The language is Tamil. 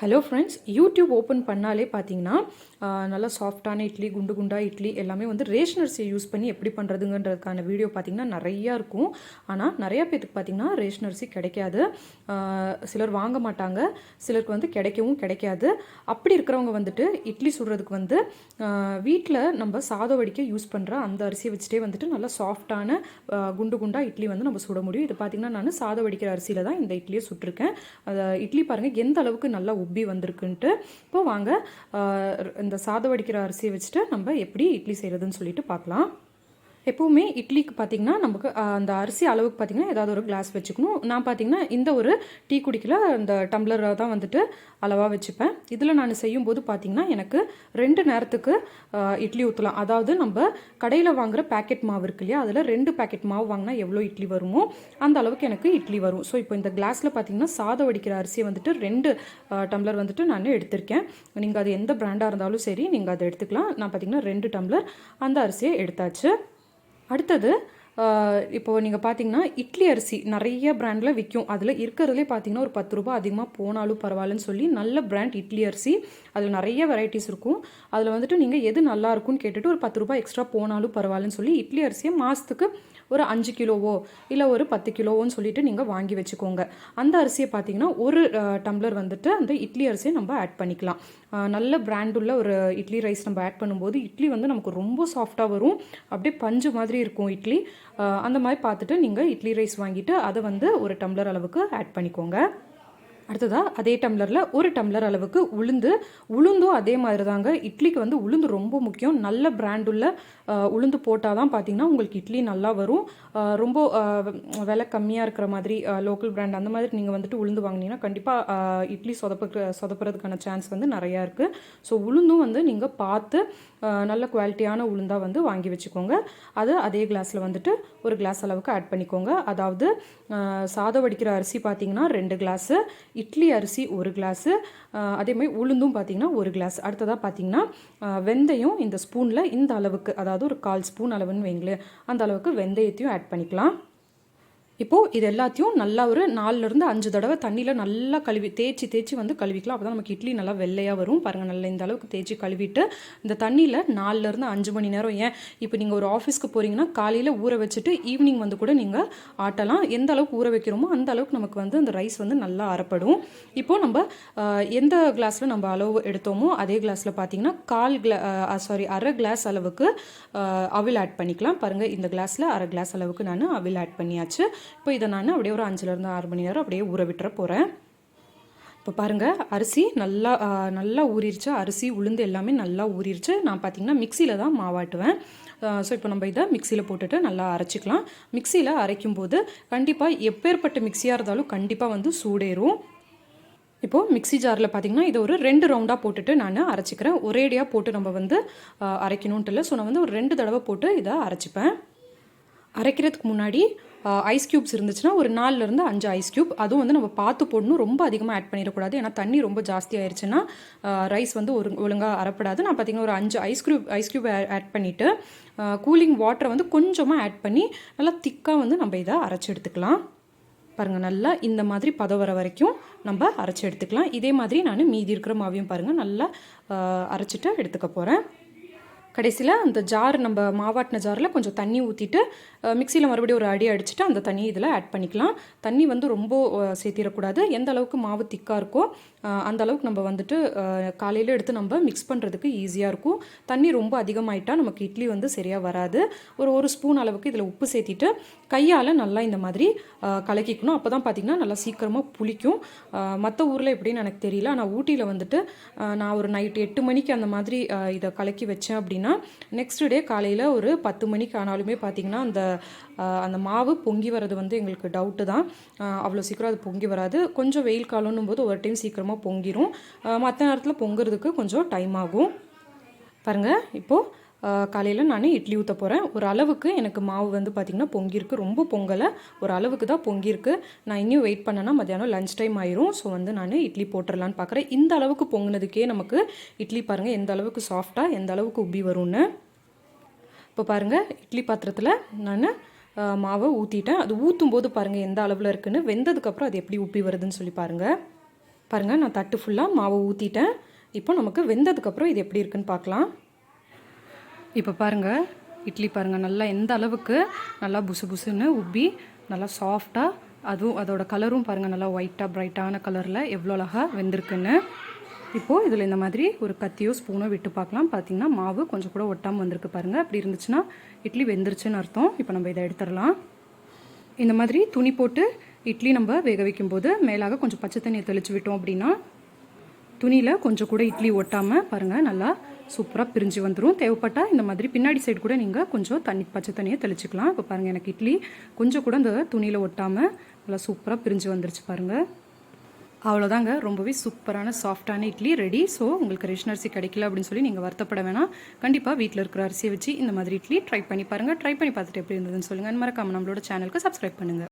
ஹலோ ஃப்ரெண்ட்ஸ் யூடியூப் ஓப்பன் பண்ணாலே பார்த்தீங்கன்னா நல்லா சாஃப்டான இட்லி குண்டு குண்டா இட்லி எல்லாமே வந்து ரேஷன் அரிசியை யூஸ் பண்ணி எப்படி பண்ணுறதுங்கன்றதுக்கான வீடியோ பார்த்தீங்கன்னா நிறையா இருக்கும். ஆனால் நிறையா பேத்துக்கு பார்த்தீங்கன்னா ரேஷன் அரிசி கிடைக்காது. சிலர் வாங்க மாட்டாங்க. சிலருக்கு வந்து கிடைக்கவும் கிடைக்காது. அப்படி இருக்கிறவங்க வந்துட்டு இட்லி சுடுறதுக்கு வந்து வீட்டில் நம்ம சாதம் வடிக்க யூஸ் பண்ணுற அந்த அரிசியை வச்சுட்டே வந்துட்டு நல்லா சாஃப்டான குண்டு குண்டா இட்லி வந்து நம்ம சுட முடியும். இது பார்த்தீங்கன்னா நான் சாதம் வடிக்கிற அரிசியில் தான் இந்த இட்லியை சுட்டிருக்கேன். அந்த இட்லி பாருங்கள் எந்த அளவுக்கு நல்லா உப்பி வந்திருக்குன்ட்டு. இப்போ வாங்க இந்த சாதம் வடிக்கிற அரிசியை வச்சுட்டு நம்ம எப்படி இட்லி செய்கிறதுன்னு சொல்லிட்டு பார்க்கலாம். எப்போவுமே இட்லிக்கு பார்த்தீங்கன்னா நமக்கு அந்த அரிசி அளவுக்கு பார்த்தீங்கன்னா ஏதாவது ஒரு கிளாஸ் வச்சுக்கணும். நான் பார்த்தீங்கன்னா இந்த ஒரு டீ குடிக்கல அந்த டம்ளரை தான் வந்துட்டு அளவாக வச்சுப்பேன். இதில் நான் செய்யும்போது பார்த்தீங்கன்னா எனக்கு ரெண்டு நேரத்துக்கு இட்லி ஊற்றலாம் அதாவது நம்ம கடையில் வாங்குற பேக்கெட் மாவு இருக்கு இல்லையா அதில் ரெண்டு பேக்கெட் மாவு வாங்கினா எவ்வளோ இட்லி வருமோ அந்த அளவுக்கு எனக்கு இட்லி வரும். ஸோ இப்போ இந்த கிளாஸில் பார்த்தீங்கன்னா சாதம் வடிக்கிற அரிசியை வந்துட்டு ரெண்டு டம்ளர் வந்துட்டு நான் எடுத்திருக்கேன். நீங்கள் அது எந்த பிராண்டாக இருந்தாலும் சரி நீங்கள் அதை எடுத்துக்கலாம். நான் பார்த்தீங்கன்னா ரெண்டு டம்ளர் அந்த அரிசியை எடுத்தாச்சு. அடுத்தது இப்போது நீங்கள் பார்த்தீங்கன்னா இட்லி அரிசி நிறைய பிராண்டில் விற்கும் அதில் இருக்கிறதுலே பார்த்தீங்கன்னா ஒரு பத்து ரூபாய் அதிகமாக போனாலும் பரவாயில்லன்னு சொல்லி நல்ல பிராண்ட் இட்லி அரிசி. அதில் நிறைய வெரைட்டிஸ் இருக்கும். அதில் வந்துட்டு நீங்கள் எது நல்லா இருக்கும்னு கேட்டுட்டு ஒரு பத்து ரூபாய் எக்ஸ்ட்ரா போனாலும் பரவாயில்லன்னு சொல்லி இட்லி அரிசியை மாதத்துக்கு ஒரு அஞ்சு கிலோவோ இல்லை ஒரு பத்து கிலோவோன்னு சொல்லிட்டு நீங்கள் வாங்கி வச்சுக்கோங்க. அந்த அரிசியை பார்த்தீங்கன்னா ஒரு டம்ளர் வந்துட்டு அந்த இட்லி அரிசியை நம்ம ஆட் பண்ணிக்கலாம். நல்ல பிராண்டுள்ள உள்ள ஒரு இட்லி ரைஸ் நம்ம ஆட் பண்ணும்போது இட்லி வந்து நமக்கு ரொம்ப சாஃப்டாக வரும். அப்படியே பஞ்சு மாதிரி இருக்கும் இட்லி. அந்த மாதிரி பார்த்துட்டு நீங்கள் இட்லி ரைஸ் வாங்கிட்டு அதை வந்து ஒரு டம்ளர் அளவுக்கு ஆட் பண்ணிக்கோங்க. அடுத்ததாக அதே டம்ளரில் ஒரு டம்ளர் அளவுக்கு உளுந்து. உளுந்தும் அதே மாதிரி தாங்க இட்லிக்கு வந்து உளுந்து ரொம்ப முக்கியம். நல்ல பிராண்டுள்ள உள்ள உளுந்து போட்டால் தான் பார்த்தீங்கன்னா உங்களுக்கு இட்லி நல்லா வரும். ரொம்ப விலை கம்மியாக இருக்கிற மாதிரி லோக்கல் பிராண்ட் அந்த மாதிரி நீங்கள் வந்துட்டு உளுந்து வாங்கினீங்கன்னா கண்டிப்பாக இட்லி சொதப்புற சொதப்புறதுக்கான சான்ஸ் வந்து நிறையா இருக்குது ஸோ உளுந்தும் வந்து நீங்கள் பார்த்து நல்ல குவாலிட்டியான உளுந்தாக வந்து வாங்கி வச்சுக்கோங்க. அது அதே கிளாஸில் வந்துட்டு ஒரு கிளாஸ் அளவுக்கு ஆட் பண்ணிக்கோங்க. அதாவது சாதம் வடிக்கிற அரிசி பார்த்தீங்கன்னா ரெண்டு கிளாஸு இட்லி அரிசி ஒரு கிளாஸு அதே மாதிரி உளுந்தும் பார்த்தீங்கன்னா ஒரு கிளாஸ் அடுத்ததாக பார்த்தீங்கன்னா வெந்தயம் இந்த ஸ்பூனில் இந்த அளவுக்கு அதாவது ஒரு கால் ஸ்பூன் அளவுன்னு வைங்களேன் அந்த அளவுக்கு வெந்தயத்தையும் ஆட் பண்ணிக்கலாம். இப்போது இது எல்லாத்தையும் நல்லா ஒரு நாலுலேருந்து அஞ்சு தடவை தண்ணியில் நல்லா கழுவி தேய்ச்சி தேய்ச்சி வந்து கழுவிக்கலாம். அப்போ தான் நமக்கு இட்லி நல்லா வெள்ளையாக வரும். பாருங்கள் நல்லா இந்த அளவுக்கு தேய்ச்சி கழுவிட்டு இந்த தண்ணியில் நாலுலேருந்து அஞ்சு மணி நேரம் ஏன் இப்போ நீங்கள் ஒரு ஆஃபீஸ்க்கு போகிறீங்கன்னா காலையில் ஊற வச்சுட்டு ஈவினிங் வந்து கூட நீங்கள் ஆட்டலாம். எந்த அளவுக்கு ஊற வைக்கிறோமோ அந்த அளவுக்கு நமக்கு வந்து அந்த ரைஸ் வந்து நல்லா அறப்படும். இப்போது நம்ம எந்த கிளாஸில் நம்ம அளவு எடுத்தோமோ அதே கிளாஸில் பார்த்தீங்கன்னா கால் கிளா சாரி அரை கிளாஸ் அளவுக்கு அவில் ஆட் பண்ணிக்கலாம். பாருங்கள் இந்த கிளாஸில் அரை கிளாஸ் அளவுக்கு நான் அவில் ஆட் பண்ணியாச்சு. இப்போ இதை நான் அப்படியே ஒரு அஞ்சுலேருந்து ஆறு மணி நேரம் அப்படியே ஊற விட்டுற போகிறேன் இப்போ பாருங்கள் அரிசி நல்லா நல்லா ஊறிடுச்சு அரிசி உளுந்து எல்லாமே நல்லா ஊறிடுச்சு நான் பார்த்தீங்கன்னா மிக்சியில் தான் மாவாட்டுவேன் ஸோ இப்போ நம்ம இதை மிக்சியில் போட்டுட்டு நல்லா அரைச்சிக்கலாம். மிக்சியில் அரைக்கும் போது கண்டிப்பாக எப்பேற்பட்ட மிக்சியாக இருந்தாலும் கண்டிப்பாக வந்து சூடேறும். இப்போது மிக்ஸி ஜாரில் பார்த்தீங்கன்னா இதை ஒரு ரெண்டு ரவுண்டாக போட்டுட்டு நான் அரைச்சிக்கிறேன். ஒரேடியாக போட்டு நம்ம வந்து அரைக்கணுன்ட்டு இல்லை ஸோ நான் வந்து ஒரு ரெண்டு தடவை போட்டு இதை அரைச்சிப்பேன். அரைக்கிறதுக்கு முன்னாடி ஐஸ் க்யூப்ஸ் இருந்துச்சுன்னா ஒரு நாலுலேருந்து அஞ்சு ஐஸ் க்யூப் அதுவும் வந்து நம்ம பார்த்து போடணும். ரொம்ப அதிகமாக ஆட் பண்ணிடக்கூடாது. ஏன்னா தண்ணி ரொம்ப ஜாஸ்தி ஆயிடுச்சுன்னா ரைஸ் வந்து ஒரு ஒழுங்காக அறப்படாது நான் பார்த்தீங்கன்னா ஒரு அஞ்சு ice cube ice cube add பண்ணிவிட்டு கூலிங் வாட்டரை வந்து கொஞ்சமாக ஆட் பண்ணி நல்லா திக்காக வந்து நம்ம இதை அரைச்சி எடுத்துக்கலாம். பாருங்கள் நல்லா இந்த மாதிரி பதம் வர வரைக்கும் நம்ம அரைச்சி எடுத்துக்கலாம். இதே மாதிரி நான் மீதி இருக்கிற மாவையும் பாருங்கள் நல்லா அரைச்சிட்டு எடுத்துக்க போகிறேன் கடைசியில் அந்த ஜார் நம்ம மாவாட்டின ஜாரில் கொஞ்சம் தண்ணி ஊற்றிட்டு மிக்சியில் மறுபடியும் ஒரு அடி அடிச்சுட்டு அந்த தண்ணி இதில் ஆட் பண்ணிக்கலாம். தண்ணி வந்து ரொம்ப சேர்த்திடக்கூடாது எந்த அளவுக்கு மாவு திக்காக இருக்கோ அந்த அளவுக்கு நம்ம வந்துட்டு காலையில் எடுத்து நம்ம மிக்ஸ் பண்ணுறதுக்கு ஈஸியாக இருக்கும். தண்ணி ரொம்ப அதிகமாயிட்டால் நமக்கு இட்லி வந்து சரியாக வராது. ஒரு ஒரு ஸ்பூன் அளவுக்கு இதில் உப்பு சேர்த்திட்டு கையால் நல்லா இந்த மாதிரி கலக்கிக்கணும். அப்போ தான் பார்த்திங்கன்னா நல்லா சீக்கிரமாக புளிக்கும். மற்ற ஊரில் எப்படின்னு எனக்கு தெரியல. ஆனால் ஊட்டியில் வந்துட்டு நான் ஒரு நைட் எட்டு மணிக்கு அந்த மாதிரி இதை கலக்கி வச்சேன் அப்படின்னா நெக்ஸ்ட் டே காலையில் ஒரு பத்து மணிக்கு ஆனாலுமே பார்த்திங்கன்னா அந்த அந்த மாவு பொங்கி வர்றது வந்து எங்களுக்கு டவுட்டு தான். அவ்வளோ சீக்கிரம் அது பொங்கி வராது. கொஞ்சம் வெயில் காலம்னும் போது ஒரு டைம் சீக்கிரமாக பொங்கிடும் மற்ற நேரத்தில் பொங்குறதுக்கு கொஞ்சம் டைம் ஆகும். பாருங்கள் இப்போது காலையில் நான் இட்லி ஊற்ற போகிறேன் ஒரு அளவுக்கு எனக்கு மாவு வந்து பார்த்திங்கன்னா பொங்கியிருக்கு. ரொம்ப பொங்கலை ஒரு அளவுக்கு தான் பொங்கியிருக்கு. நான் இன்னும் வெயிட் பண்ணேன்னா மத்தியானம் லஞ்ச் டைம் ஆயிரும். ஸோ வந்து நான் இட்லி போட்டுடலான்னு பார்க்குறேன் இந்த அளவுக்கு பொங்கினதுக்கே நமக்கு இட்லி பாருங்கள் எந்த அளவுக்கு சாஃப்டாக எந்த அளவுக்கு உப்பி வரும்னு. இப்போ பாருங்கள் இட்லி பாத்திரத்தில் நான் மாவை ஊற்றிட்டேன் அது ஊற்றும் போது பாருங்கள் எந்த அளவில் இருக்குதுன்னு வெந்ததுக்கப்புறம் அது எப்படி உப்பி வருதுன்னு சொல்லி பாருங்கள் பாருங்கள் நான் தட்டு ஃபுல்லாக மாவை ஊற்றிட்டேன் இப்போ நமக்கு வெந்ததுக்கப்புறம் இது எப்படி இருக்குன்னு பார்க்கலாம். இப்போ பாருங்கள் இட்லி பாருங்கள் நல்லா எந்த அளவுக்கு நல்லா புசு புசுன்னு உப்பி நல்லா சாஃப்டாக அதுவும் அதோட கலரும் பாருங்கள் நல்லா ஒயிட்டாக ப்ரைட்டான கலரில் எவ்வளோ அழகாக வெந்திருக்குன்னு. இப்போது இதில் இந்த மாதிரி ஒரு கத்தியோ ஸ்பூனோ விட்டு பார்க்கலாம். பார்த்தீங்கன்னா மாவு கொஞ்சம் கூட ஒட்டாமல் வந்திருக்கு பாருங்கள் அப்படி இருந்துச்சுன்னா இட்லி வெந்துருச்சுன்னு அர்த்தம். இப்போ நம்ம இதை எடுத்துடலாம். இந்த மாதிரி துணி போட்டு இட்லி நம்ம வேக வைக்கும்போது மேலாக கொஞ்சம் பச்சை தண்ணியை தெளித்து விட்டோம் அப்படின்னா துணியில் கொஞ்சம் கூட இட்லி ஒட்டாமல் பாருங்கள் நல்லா சூப்பராக பிரிஞ்சு வந்துடும் தேவைப்பட்டால் இந்த மாதிரி பின்னாடி சைடு கூட நீங்கள் கொஞ்சம் தண்ணி பச்சை தண்ணியை தெளிச்சுக்கலாம். இப்போ பாருங்கள் எனக்கு இட்லி கொஞ்சம் கூட இந்த துணியில் ஒட்டாமல் நல்லா சூப்பராக பிரிஞ்சு வந்துருச்சு பாருங்கள் அவ்வளோதாங்க ரொம்பவே சூப்பரான சாஃப்டான இட்லி ரெடி ஸோ உங்களுக்கு ரேஷன் அரிசி கிடைக்கல அப்படின்னு சொல்லி நீங்கள் வருத்தப்பட வேணாம். கண்டிப்பாக வீட்டில் இருக்கிற அரிசியை வச்சு இந்த மாதிரி இட்லி ட்ரை பண்ணி பாருங்கள் ட்ரை பண்ணி பார்த்துட்டு எப்படி இருந்ததுன்னு சொல்லுங்கள் மறக்காமல் நம்மளோட சேனலுக்கு சப்ஸ்கிரைப் பண்ணுங்கள்